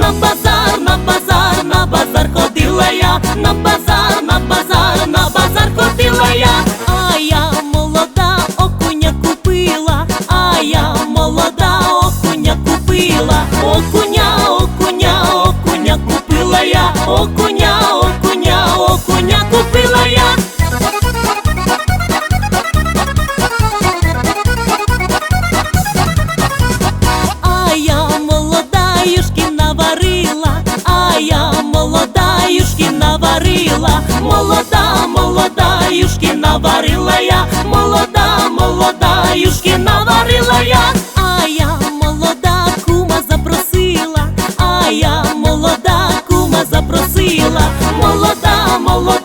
на базар, на базар, на базар ходила я, на базар, на базар, на базар ходила я, а я молода окуня купила, а я молода окуня купила, окуня, окуня, окуня купила я, окуня, наварила, молода, молода юшки наварила я, молода, молода юшки наварила я, а молода кума запросила, а молода кума запросила, молода, молода.